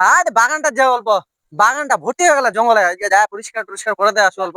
আর বাগানটা যে অল্প বাগানটা ভর্তি হয়ে গেল জঙ্গলে যা পরিষ্কার টরিষ্কার করে দেয় আসো অল্প।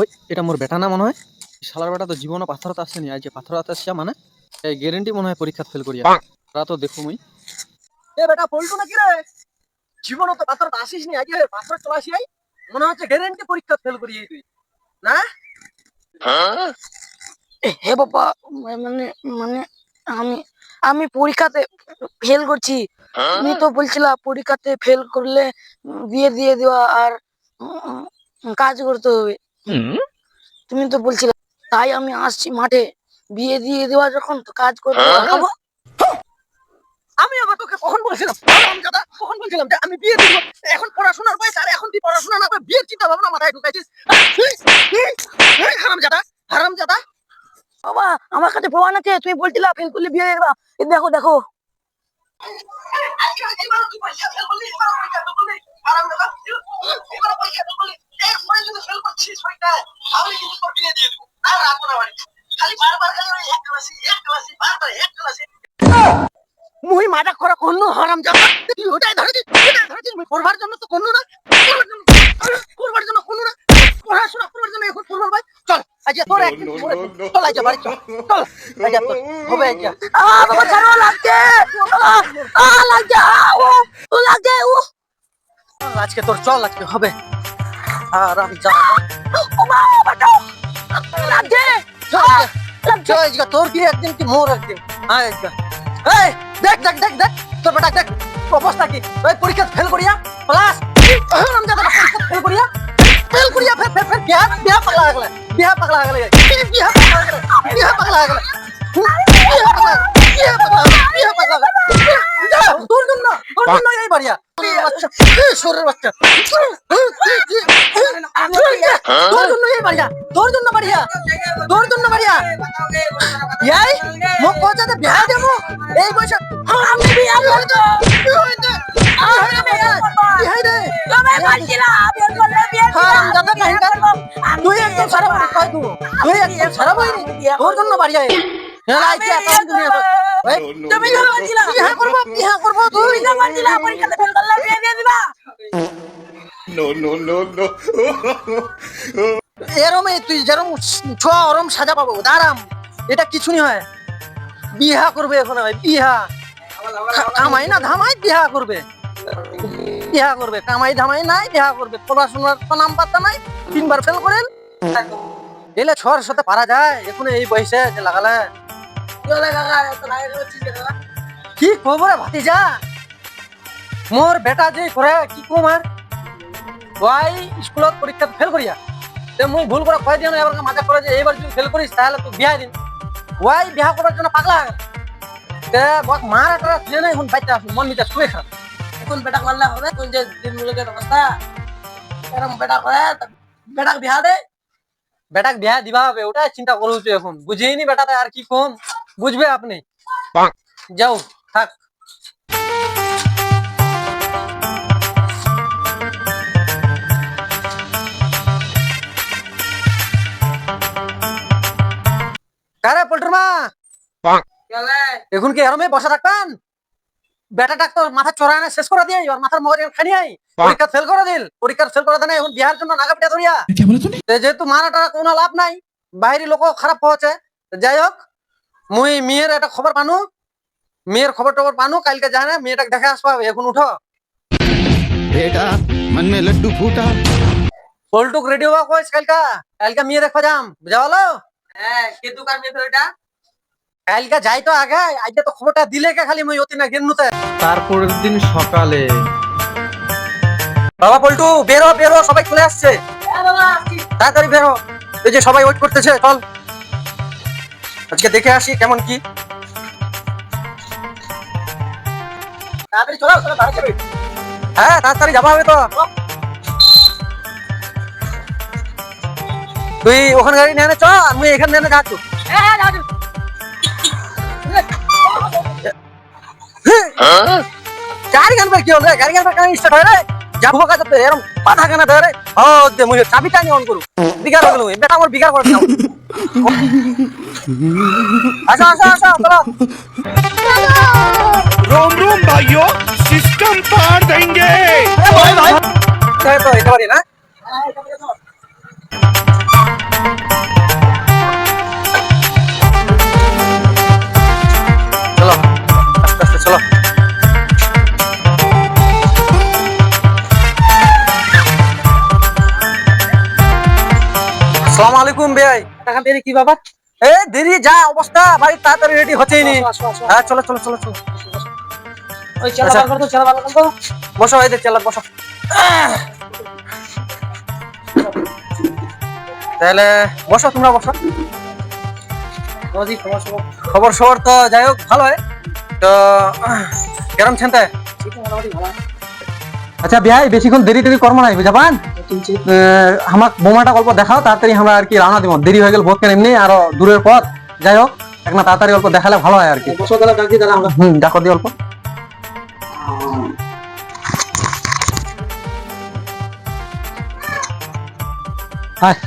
ওই এটা মোর বেটা না মনে হয়? শালার বেটা তো জীবনে পাথরত আসেনি আজকে পাথরত আসছে মানে এই গ্যারেন্টি মনে হয় পরীক্ষা ফেল করিয়া। তারা তো দেখো মুই এ বেটা পল্টু নাকি রে? জীবনে তো পাথরত আসিস নি আজকে পাথর চলাসি আই মনে হচ্ছে গ্যারেন্টি পরীক্ষা ফেল করিয়ে তুই না? হে বাবা মানে মানে আমি আমি পরীক্ষাতে ফেল করছি। তুমি তো বলছিলা পরীক্ষাতে ফেল করলে বিয়ে দিয়ে দেওয়া আর কাজ করতে হবে। তুমি তো বলছিলে তাই আমি আসছি মাঠে। বিয়ে দিয়ে দেওয়া যখন তো কাজ করতে দেখাবো আমি আবার তোকে কখন বলেছিলাম? হারামজাদা, কখন বলছিলাম যে আমি বিয়ে দিব? এখন পড়াশোনার বয়স আর এখন তুই পড়াশোনা না করে বিয়ের চিন্তা ভাবনা মাথায় ঢুকাইছিস। হারাম জাদা হারাম জাদা। বাবা আমার কাছে প্রমাণ আছে তুমি বলছিলা ফেল করলে বিয়ে এই দেখো দেখো মুই মাদা করা কোন হারাম তুই ওটাই ধরেছিস ওটাই ধরেছিস মুই পড়বার জন্য তো কোন না পড়বার জন্য পড়বার জন্য কোন না পড়াশোনা করবার জন্য এখন পড়বার ভাই চল আজ তোর একদিন তোর একদিন। চল আজ বাড়ি চল চল আজ তোর হবে আজ আ বাবা ছাড়ো লাগছে আ, আ লাগছে আ, ও ও লাগছে ও আজকে তোর চল আজকে হবে আর আমি যা ও মা বাঁচাও লাগছে চল আজকে। চল আজকে তোর কি একদিন কি মোর একদিন হ্যাঁ আজকে এই দেখ দেখ দেখ দেখ তোর বেটা দেখ অবস্থা কি ওই পরীক্ষা ফেল করিয়া প্লাস আমি যাতে পরীক্ষা ফেল করিয়া ফেল করিয়া ফের ফের ফের বিয়া বিয়া পাগলা হয়ে গেলে বিয়া পাগলা হয়ে গেলে বিয়া পাগলা হয়ে গেলে বিয়া পাগলা হয়ে গেলে বিয়া পাগলা বিয়া পাগলা বিয়া পাগলা যা, তোর জন্য তোর জন্য এই বাড়িয়া বাচ্চা এই শরীরের বাচ্চা তোর জন্য এই বাড়িয়া তোর জন্য বাড়িয়া তোর জন্য বাড়িয়া ইয়াই মোক কইছে যে বিয়া দেব এই বয়সে আমি বিয়া করব আমি বিয়া বিয়া দে তুমি বলছিলা বিয়ে করলে বিয়ে হারাম দাদা কাহিনকা তুই একদম সারা বাড়ি কই দু তুই একদম সারা বাড়ি তোর জন্য তুমি করব? তুই পরীক্ষাতে ফেল বিয়ে দিয়ে দিবা। no, no. এরম তুই যেরম ছোয়া ওরম সাজা পাবো। দাঁড়াম। এটা কিছু নি হয়। বিহা করবে এখন বিহা। কামাই না ধামাই বিহা করবে। বিহা করবে, কামাই ধামাই নাই বিহা করবে। পড়াশোনার তো নাম পাত্তা নাই, তিনবার ফেল করেন। এলে ছর সাথে পারা যায় এখন এই বয়সে যে লাগালে। কি খবর ভাতিজা? মোর বেটা যে করে, কি কম আর? ওয়াই, স্কুলত পরীক্ষা ফেল করিয়া। তে মুই ভুল করে কয় দিও না এবার মাথা করে যে এইবার যদি ফেল করিস, তাহলে তুই বিয়া দিন। ওয়াই, বিয়া করার জন্য পাগলা গেল। তে বক, মার একটা ছিল না এখন বাইতে আসুন, মন মিটা শুয়ে খারাপ। এখন বেটা করলে হবে কোন যে দিনগুলোকের অবস্থা এরকম বেটা করে বেটাকে দে। বেটাক বিয়া দিবা হবে ওটাই চিন্তা করুছি এখন। বুঝেইনি বেটাতে আর কি কম? বুঝবে আপনি? যাও থাক। কারে পল্টুর মা? এখন কি এরমে বসে থাকবেন? বেটাটা তো মাথা চড়ায় না শেষ করে দিয়ে আর মাথার মগজ খানি আই পরীক্ষা ফেল করে দিল পরীক্ষা ফেল করে দেন এখন বিহার জন্য নাগা পিটা ধরিয়া। যেহেতু মারাটা কোনো লাভ নাই বাইরে লোক খারাপ হচ্ছে যাই হোক মুই মেয়ের একটা খবর পানু মেয়ের খবর টবর পানু কালকে যায় না মেয়েটাকে দেখে আসবা এখন উঠো। বেটা মন মে লড্ডু ফুটা। পল্টুক রেডি হওয়া কইস কালকা কালকা মেয়ে দেখবা যাম বুঝা হ্যাঁ কে দোকান মেয়ে তো কালকে যাই তো আগে আজকে তো খবরটা দিলে কে খালি মুই অতি না গেন্নুতে তারপরের দিন সকালে। বাবা পল্টু বেরো বেরো সবাই চলে আসছে। তাড়াতাড়ি বেরো। এই যে সবাই ওয়েট করতেছে চল। আজকে দেখে আসি কেমন কি। তাড়াতাড়ি চলো হ্যাঁ তাড়াতাড়ি যাবা হবে তো। তুই ওখানে গাড়ি নিয়ে চ আমি এখানে নিয়ে যাচ্ছ। হ্যাঁ হ্যাঁ গাড়ি আনবার কি হলো গাড়ি আনবার কেন স্টার্ট হয় রে দে মুই চাবিটা নিয়ে অন করু বিকার করে দেবো বেটা আমার বিকার করে দাও আসো ভাই তো এটা পারি না আসসালামু আলাইকুম ভাই। দেরি কি বাবা? এ দেরি যা অবস্থা। ভাই তাড়াতাড়ি রেডি হচ্ছেই নি। হ্যাঁ চলো চলো চলো চলো। ওই চেলা আচ্ছা। বার চেলা বার বসো ভাই চালাক বসো। তাহলে বসো তোমরা বসো। খবর সবর? তো যাই হোক ভালো হয় তো কেরম ভালো। আচ্ছা বিয়াই বেশিক্ষণ দেরি দেরি কর্ম নাই বুঝাবান আমার বোমাটা গল্প দেখাও তাড়াতাড়ি আমরা আর কি রওনা দিব। দেরি হয়ে গেল বহুত কেন এমনি আরও দূরের পথ। যাই হোক একটা তাড়াতাড়ি অল্প দেখালে ভালো হয় আর কি। হুম ডাকো দিয়ে অল্প। হায়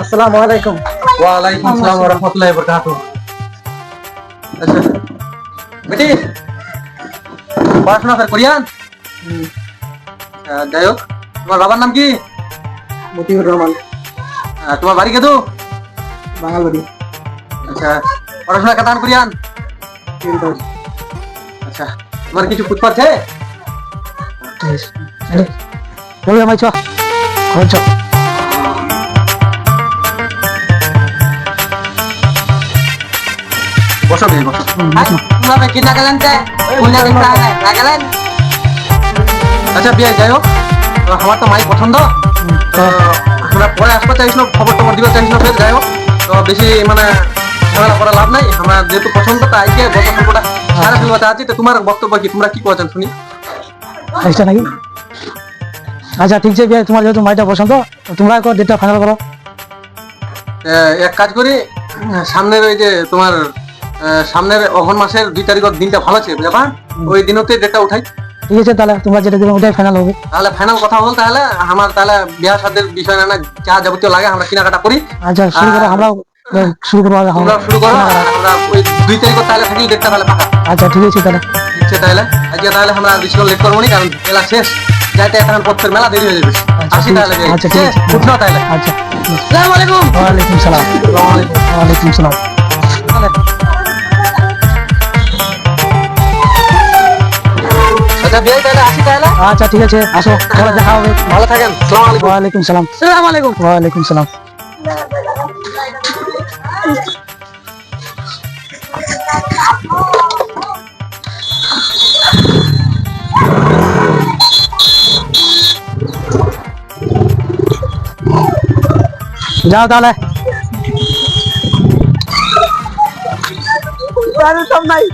আসসালামু আলাইকুম। ওয়ালাইকুম আসসালাম ওয়া রাহমাতুল্লাহি ওয়া বারাকাতুহু। আচ্ছা। বেটি পড়াশোনা স্যার করিয়ান? যাই হোক তোমার বাবার নাম কি? মতিউর রহমান। তোমার বাড়ি কেতু? বাঙালবাড়ি। আচ্ছা পড়াশোনা কেতান করিয়ান? আচ্ছা তোমার কিছু পুত পারছে বলবে আমায় চ ঘর চ বসো বসো। কি নাগালেন তে নাগালেন আচ্ছা বিয়ে যাই হোক। আমার তো মাই পছন্দ। আমরা পরে আসতে চাইছিল খবর টবর দিতে চাইছিল ফের যাই হোক। তো বেশি মানে ঝামেলা করা লাভ নাই। আমরা যেহেতু পছন্দ তো আজকে গত সম্পর্কটা সারা ফেলবাতে আছি তো তোমার বক্তব্য কি? তোমরা কি করেছেন শুনি। আচ্ছা নাকি? আচ্ছা ঠিক আছে বিয়ে তোমার যেহেতু মাইটা পছন্দ তোমরা ডেটটা ফাইনাল করো। এক কাজ করি সামনের ওই যে তোমার সামনের অঘন মাসের দুই তারিখের দিনটা ভালো আছে বুঝা ওই দিনতে ডেটটা উঠাই। ঠিক আছে তাহলে তোমরা যেটা দেবে ওটাই ফাইনাল হবে। তাহলে ফাইনাল কথা বল তাহলে আমার তাহলে বিয়াহ সাদের বিষয় না যা যাবতীয় লাগে আমরা কেনাকাটা করি। আচ্ছা শুরু করো আমরাও আহ, শুরু করব আমরা। শুরু করো আমরা ওই দুই তারিখ তাহলে থাকি ডেটটা তাহলে পাকা। আচ্ছা ঠিক আছে তাহলে। ইচ্ছে তাহলে আজকে তাহলে আমরা বেশিক্ষণ লেট করব নি কারণ মেলা শেষ। যাইতে এখন পথের মেলা দেরি হয়ে যাবে। আসি তাহলে আচ্ছা, ঠিক আছে। উঠল তাহলে। আচ্ছা। আসসালামু আলাইকুম। ওয়ালাইকুম সালাম। আসসালামু আলাইকুম সালাম। আচ্ছা তাহলে আসি তাহলে। আচ্ছা ঠিক আছে আসো পরে দেখা হবে। ভালো থাকেন আসসালামু আলাইকুম। ওয়ালাইকুম সালাম। সালাম আলাইকুম। ওয়ালাইকুম সালাম। যাও তাহলে। সব নাই।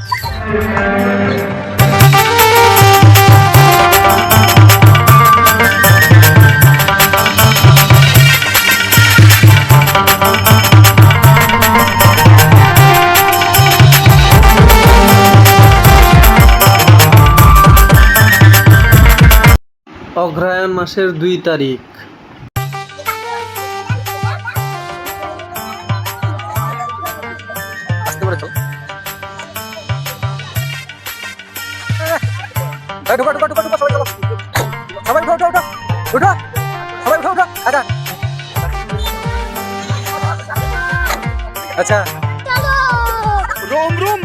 মাসের দুই তারিখ। ঢুকা ঢুকা ঢুকা ঢুকা সবাই সবাই আচ্ছা আচ্ছা। রোম রোম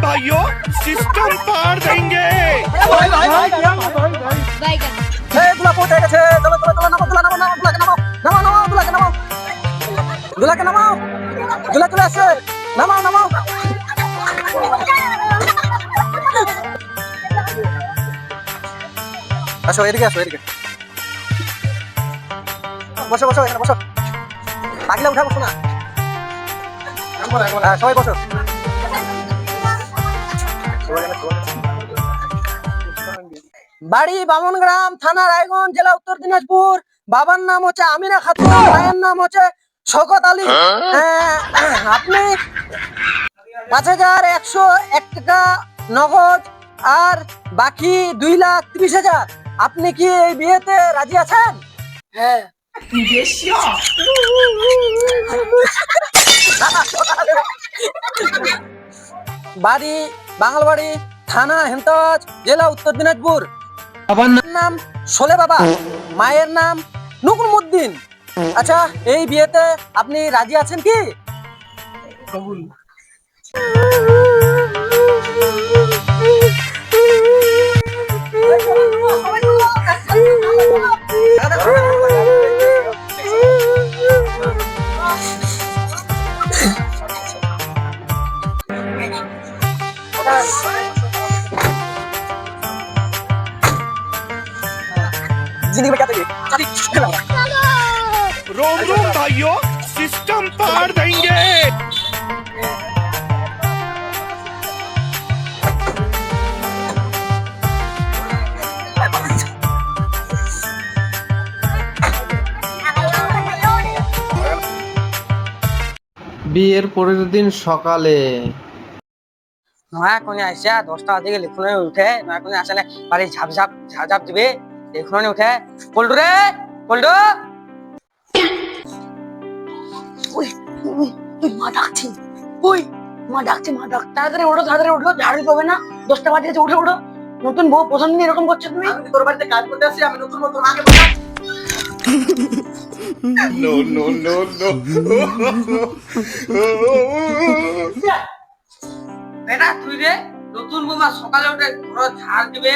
পৌঁছে গেছে। চলো চলো চলো, নামো দুলা নামো নামো দুলাকে নামো নামো নামো, দুলাকে নামো। দুলাকে নামাও দুলা চলে আসছে। নামাও নামাও আসো, এদিকে আসো, এদিকে। বসো বসো, এখানে বসো। আগলে উঠা বসো না। হ্যাঁ সবাই বসো। বাড়ি বামনগ্রাম থানা রায়গঞ্জ জেলা উত্তর দিনাজপুর। বাবার নাম হচ্ছে আমিনা খাতুন মায়ের নাম হচ্ছে শকত আলী। আহ, আপনি পাঁচ হাজার একশো এক টাকা নগদ আর বাকি দুই লাখ ত্রিশ হাজার। আপনি কি এই বিয়েতে রাজি আছেন? হ্যাঁ। বাড়ি বাঙালবাড়ি থানা হেমতাজ জেলা উত্তর দিনাজপুর। বাবার নাম সোলে বাবা মায়ের নাম নুকুরমুদ্দিন আচ্ছা এই বিয়েতে আপনি রাজি আছেন কি? जिंदगी में क्या चाहिए रोम रोम भाइयों सिस्टम पार देंगे বিয়ের পরের দিন সকালে নয়া কোনে আসা দশটা বাজে গেলে এখনো উঠে নয়া কোনে আসে না বাড়ি ঝাপ ঝাপ ঝাপ ঝাপ দিবে দেখুন উঠে। পল্টু রে পল্টু। ওই তুই মা ডাকছি। ওই মা ডাকছে মা ডাক। তাড়াতাড়ি ওঠো তাড়াতাড়ি ওঠো ঝাড়ু পাবে না। দশটা বাজে উঠে ওঠো নতুন বউ প্রথম দিন এরকম করছ তুমি? তোর বাড়িতে কাজ করতে আসি আমি নতুন নতুন আগে তুই রে নতুন বৌমা সকালে উঠে ঘর ঝাড় দিবে।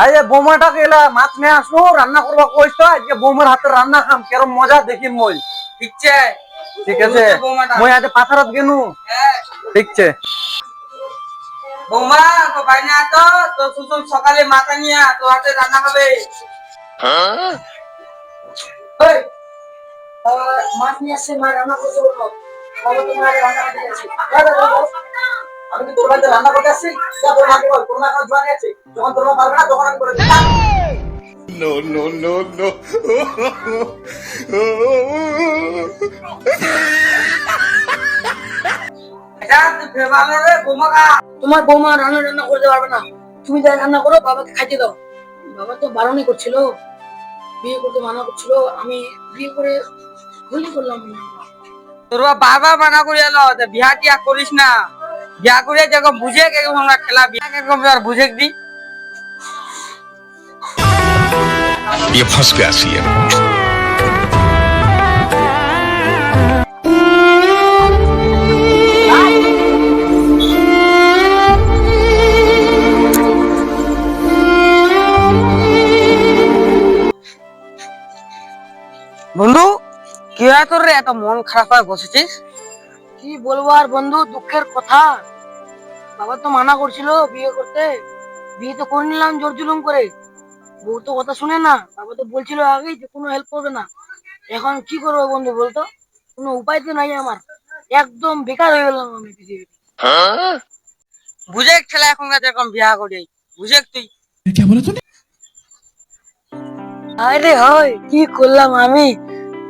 আরে বৌমাটাকে এলা মাছ নিয়ে আসো রান্না করবা কইস তো আজকে বৌমার হাতে রান্না খাম কেরম মজা দেখি মই। ঠিক আছে? ঠিক আছে মই আজ পাথারত গেনু। ঠিক আছে বৌমা তো বাইনা তো তো সুসুল সকালে মাথা নিয়ে তো হাতে রান্না হবে। ওই মাছ নিয়ে আসছে মা রান্না করতে বলব তোমার রান্না করতে আমি রান্না করতে আসছি যা তোর মাকে বল তোর মা আছে যখন তোর মা পারবে না তখন আমি করে নো নো নো নো তোমার বৌমা রান্না রান্না করতে পারবে না। তুমি যা রান্না করো বাবাকে খাইতে দাও। বাবা তো বারণই করছিল বিয়ে করতে মানা করছিল আমি বিয়ে করে ভুলই করলাম তোর বাবা মানা করিয়া এলো বিয়া টিয়া করিস না। বিয়া করিয়া যেরকম বুঝে কেরকম আমরা খেলা বিয়া কেরকম আর বুঝে দি ये फंस गया सीएम বন্ধু কি হয় তোর রে এত মন খারাপ হয়ে বসেছিস কি বলব আর বন্ধু, দুঃখের কথা। বাবা তো মানা করছিল বিয়ে করতে। বিয়ে তো করে নিলাম জোর জুলুম করে। বউ তো কথা শুনে না। বাবা তো বলছিল আগেই যে কোনো হেল্প করবে না। এখন কি করব বন্ধু বলতো? কোনো উপায় তো নাই আমার। একদম বেকার হয়ে গেলাম আমি পৃথিবীতে। বুঝে ছেলে এখন যেরকম বিয়া করি। বুঝে তুই। আরে হয়, কি করলাম আমি?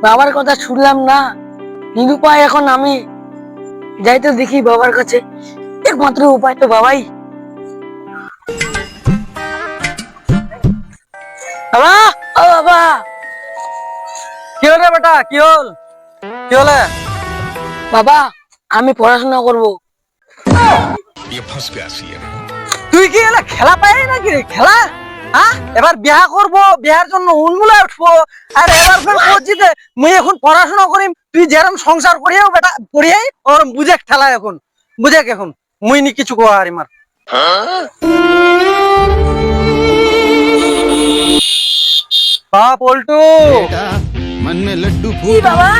বাবার কথা শুনলাম না। নিরুপায় এখন আমি। যাই তো দেখি বাবার কাছে। একমাত্র উপায় তো বাবাই। বাবা কি হল বেটা? কি হল? কি বাবা আমি পড়াশোনা তুই কি এলা খেলা পাই নাকি খেলা? হ্যাঁ এবার বিয়া করব বিয়ার জন্য উন্মুলা উঠবো। আর এবার ফের মুই এখন পড়াশোনা করিম। তুই যেরকম সংসার করিয়াও বেটা করিয়াই ওর বুঝে খেলা এখন বুঝে এখন মুই নি কিছু কোয়া আর মার পা পল্টু बेटा मन में लड्डू কি फूट বাবা